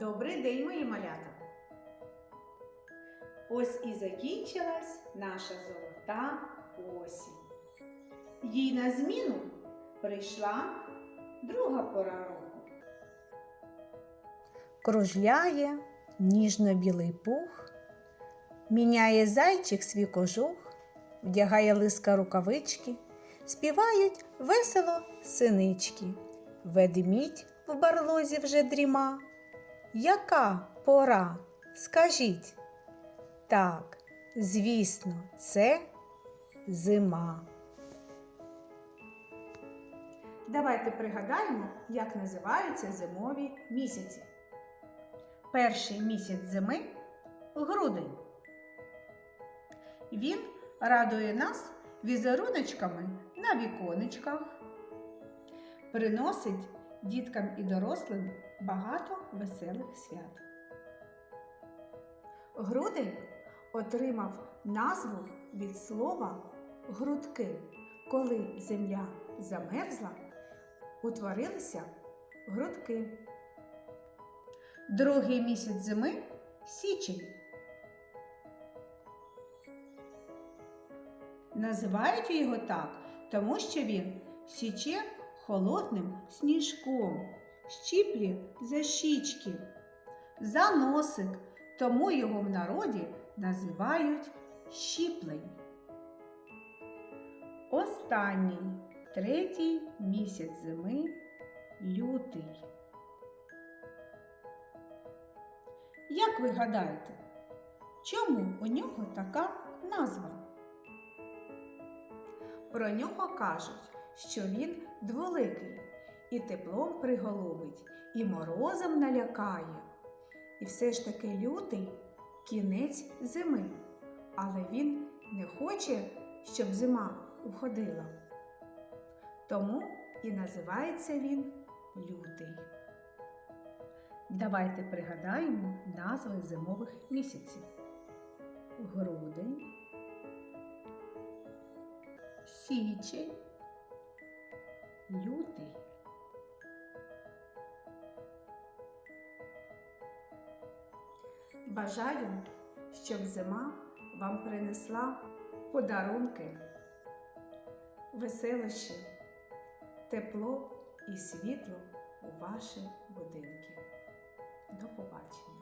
Добрий день, мої малята! Ось і закінчилась наша золота осінь. Їй на зміну прийшла друга пора року. Кружляє ніжно-білий пух, міняє зайчик свій кожух, вдягає лиска рукавички, співають весело синички. Ведмідь в барлозі вже дріма. Яка пора? Скажіть. Так, звісно, це зима. Давайте пригадаємо, як називаються зимові місяці. Перший місяць зими грудень. Він радує нас візеруночками на віконечках, приносить діткам і дорослим багато веселих свят. Грудень отримав назву від слова грудки, коли земля замерзла, утворилися грудки. Другий місяць зими січень. Називають його так, тому що він січе холодним сніжком, щіплі за щічки, за носик, тому його в народі називають щіплень. Останній третій місяць зими лютий. Як ви гадаєте, чому у нього така назва? Про нього кажуть, що він дволикий і теплом приголубить, і морозом налякає. І все ж таки лютий кінець зими, але він не хоче, щоб зима входила. Тому і називається він лютий. Давайте пригадаємо назви зимових місяців. Грудень, січень, лютий. Бажаю, щоб зима вам принесла подарунки, веселощі, тепло і світло у ваші будинки. До побачення!